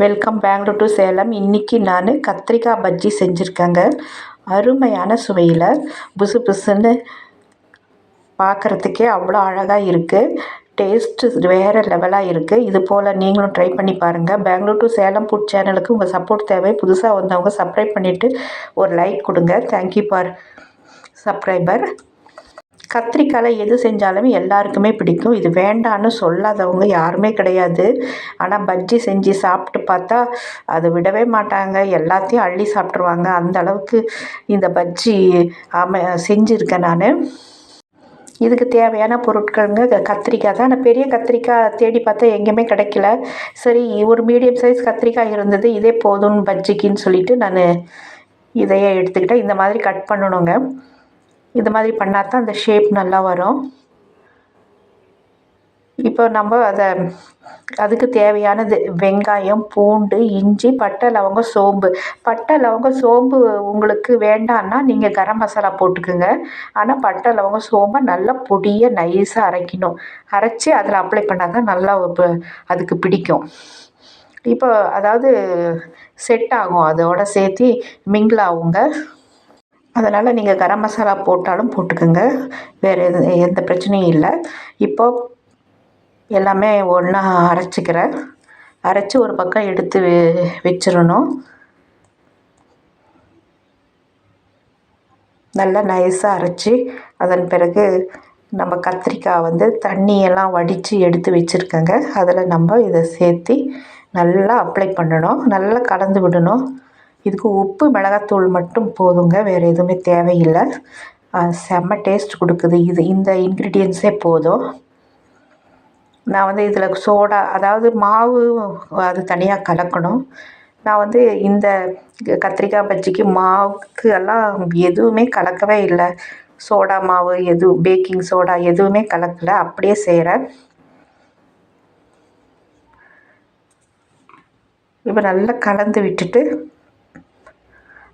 Welcome Bangalore to Salem இன்றைக்கி நான் கத்திரிக்காய் பஜ்ஜி செஞ்சுருக்கேங்க. அருமையான சுவையில் புசு புசுன்னு பார்க்குறதுக்கே அவ்வளோ அழகாக இருக்குது டேஸ்ட்டு வேறு லெவலாக இருக்குது இது போல் நீங்களும் ட்ரை பண்ணி பாருங்கள் பெங்களூர் டு சேலம் ஃபுட் சேனலுக்கு உங்கள் சப்போர்ட் தேவை. புதுசாக வந்தவங்க சப்ஸ்கிரைப் பண்ணிவிட்டு ஒரு லைக் கொடுங்க. தேங்க்யூ ஃபார் சப்ஸ்கிரைபர் கத்திரிக்காயில் எது செஞ்சாலுமே எல்லாருக்குமே பிடிக்கும். இது வேண்டான்னு சொல்லாதவங்க யாருமே கிடையாது. ஆனால் பஜ்ஜி செஞ்சு சாப்பிட்டு பார்த்தா அதை விடவே மாட்டாங்க. எல்லாத்தையும் அள்ளி சாப்பிட்ருவாங்க அந்த அளவுக்கு இந்த பஜ்ஜி அம செஞ்சுருக்கேன் நான். இதுக்கு தேவையான பொருட்களுங்க க- கத்திரிக்காய் தான். நான் பெரிய கத்திரிக்காய் தேடி பார்த்தா எங்கேயுமே கிடைக்கல. சரி ஒரு மீடியம் சைஸ் கத்திரிக்காய் இருந்தது. இதே போதும் பஜ்ஜிக்குன்னு சொல்லிட்டு நான் இதையே எடுத்துக்கிட்டேன். இந்த மாதிரி கட் பண்ணணுங்க. இது மாதிரி பண்ணால் தான் அந்த ஷேப் நல்லா வரும். இப்போ நம்ம அதை அதுக்கு தேவையானது வெங்காயம் பூண்டு இஞ்சி பட்டை லவங்கம் சோம்பு. பட்டை லவங்கம் சோம்பு உங்களுக்கு வேண்டான்னா நீங்கள் கரம் மசாலா போட்டுக்குங்க. ஆனால் பட்டை லவங்கம் சோம்பை நல்லா பொடியாக நைஸாக அரைக்கணும். அரைச்சி அதில் அப்ளை பண்ணால் தான் நல்லா அதுக்கு பிடிக்கும். இப்போ அதாவது செட் ஆகும். அதோட சேர்த்து மிங்கிள் ஆகுங்க. அதனால் நீங்கள் கரம் மசாலா போட்டாலும் போட்டுக்கோங்க. வேறு எது எந்த பிரச்சனையும் இல்லை. இப்போ எல்லாமே ஒன்றா அரைச்சிக்கிறேன். அரைச்சி ஒரு பக்கம் எடுத்து வெ- வச்சிடணும். நல்லா நைஸாக அரைச்சி அதன் பிறகு நம்ம கத்திரிக்காய் வந்து தண்ணியெல்லாம் வடித்து எடுத்து வச்சுருக்கேங்க. அதில் நம்ம இதை சேர்த்து நல்லா அப்ளை பண்ணணும். நல்லா கலந்து விடணும். இதுக்கு உப்பு மிளகாத்தூள் மட்டும் போதுங்க. வேறு எதுவுமே தேவையில்லை. செம்ம டேஸ்ட் கொடுக்குது இது. இந்த இன்க்ரீடியன்ஸே போதும். நான் வந்து இதில் சோடா அதாவது மாவு அது தனியாக கலக்கணும். நான் வந்து இந்த கத்திரிக்காய் பஜ்ஜிக்கு மாவுக்கு எல்லாம் எதுவுமே கலக்கவே இல்லை. சோடா மாவு எது பேக்கிங் சோடா எதுவுமே கலக்கலை. அப்படியே செய்கிறேன் இப்போ நல்லா கலந்து விட்டுட்டு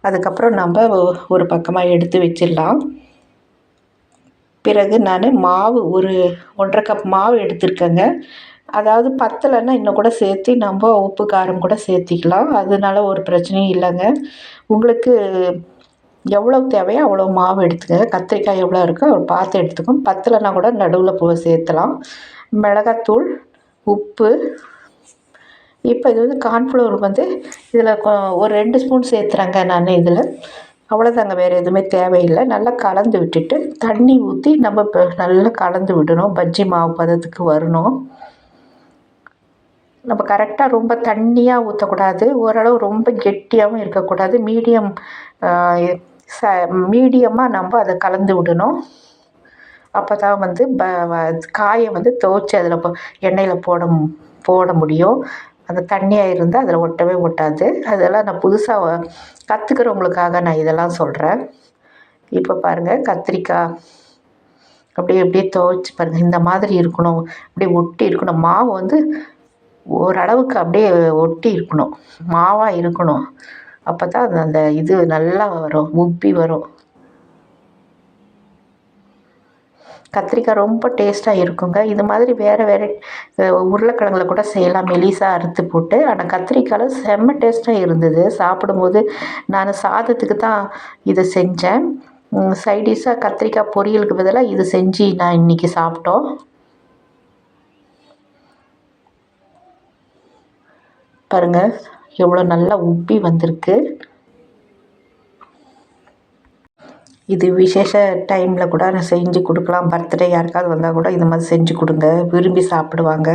அதுக்கப்புறம் நம்ம ஒரு பக்கமாக எடுத்து வச்சிடலாம். பிறகு நான் மாவு ஒரு ஒன்றரை கப் மாவு எடுத்திருக்கேங்க. அதாவது பத்தலைன்னா இன்னும் கூட சேர்த்து நம்ம உப்பு காரம் கூட சேர்த்திக்கலாம். அதனால ஒரு பிரச்சனையும் இல்லைங்க. உங்களுக்கு எவ்வளோ தேவையோ அவ்வளோ மாவு எடுத்துக்கங்க. கத்திரிக்காய் எவ்வளோ இருக்கோ ஒரு பார்த்து எடுத்துக்கோங்க. பத்தலைன்னா கூட நடுவில் போ சேர்த்தலாம். மிளகாத்தூள் உப்பு இப்போ இது வந்து கார்ன்ஃப்ளவர் வந்து இதில் ஒரு ரெண்டு ஸ்பூன் சேர்த்துறேங்க நான் இதில். அவ்வளோதாங்க வேறு எதுவுமே தேவையில்லை. நல்லா கலந்து விட்டுட்டு தண்ணி ஊற்றி நம்ம இப்போ நல்லா கலந்து விடணும். பஜ்ஜி மாவு பதத்துக்கு வரணும். நம்ம கரெக்டாக ரொம்ப தண்ணியாக ஊற்றக்கூடாது ஓரளவு ரொம்ப கெட்டியாகவும் இருக்கக்கூடாது. மீடியம் ச மீடியமாக நம்ம அதை கலந்து விடணும். அப்போ தான் வந்து ப காயை வந்து துவச்சி அதில் எண்ணெயில் போட போட முடியும். அந்த தண்ணியாக இருந்தால் அதில் ஒட்டவே ஒட்டாது. அதெல்லாம் நான் புதுசாக கற்றுக்கிறவங்களுக்காக நான் இதெல்லாம் சொல்கிறேன் இப்போ பாருங்கள் கத்திரிக்காய் அப்படியே அப்படியே துவைச்சி பாருங்கள் இந்த மாதிரி இருக்கணும். அப்படியே ஒட்டி இருக்கணும். மாவு வந்து ஓரளவுக்கு அப்படியே ஒட்டி இருக்கணும். மாவாக இருக்கணும். அப்போ தான் அந்த இது நல்லா வரும். உப்பி வரும். கத்திரிக்காய் ரொம்ப டேஸ்ட்டாக இருக்குங்க. இது மாதிரி வேறு வேறு உருளைக்கிழங்குல கூட செய்யலாம். மெலிசாக அறுத்து போட்டு. ஆனால் கத்திரிக்காயில் செம்ம டேஸ்ட்டாக இருந்தது. சாப்பிடும்போது நான் சாதத்துக்கு தான் இதை செஞ்சேன். சைடிஷாக கத்திரிக்காய் பொரியலுக்கு பதிலாக இது செஞ்சு நான் இன்றைக்கி சாப்பிட்டோம். பாருங்கள் எவ்வளோ நல்லா உப்பி வந்திருக்கு. இது விசேஷ டைமில் கூட நான் செஞ்சு கொடுக்கலாம். பர்த்டே யாருக்காவது வந்தால் கூட இது மாதிரி செஞ்சு கொடுங்க. விரும்பி சாப்பிடுவாங்க.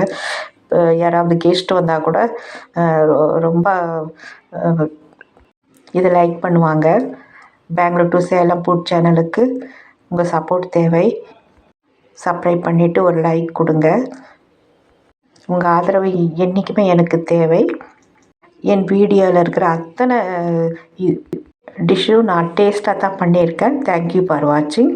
யாராவது கெஸ்ட் வந்தால் கூட ரொம்ப இதை லைக் பண்ணுவாங்க. பெங்களூர் டு சேலம் ஃபுட் சேனலுக்கு உங்கள் சப்போர்ட் தேவை. சப்ஸ்கிரைப் பண்ணிவிட்டு ஒரு லைக் கொடுங்க. உங்கள் ஆதரவு என்றைக்குமே எனக்கு தேவை. என் வீடியோவில் இருக்கிற அத்தனை டிஷ்ஷும் நான் டேஸ்ட்டாக தான் பண்ணியிருக்கேன் தேங்க்யூ ஃபார் வாட்சிங்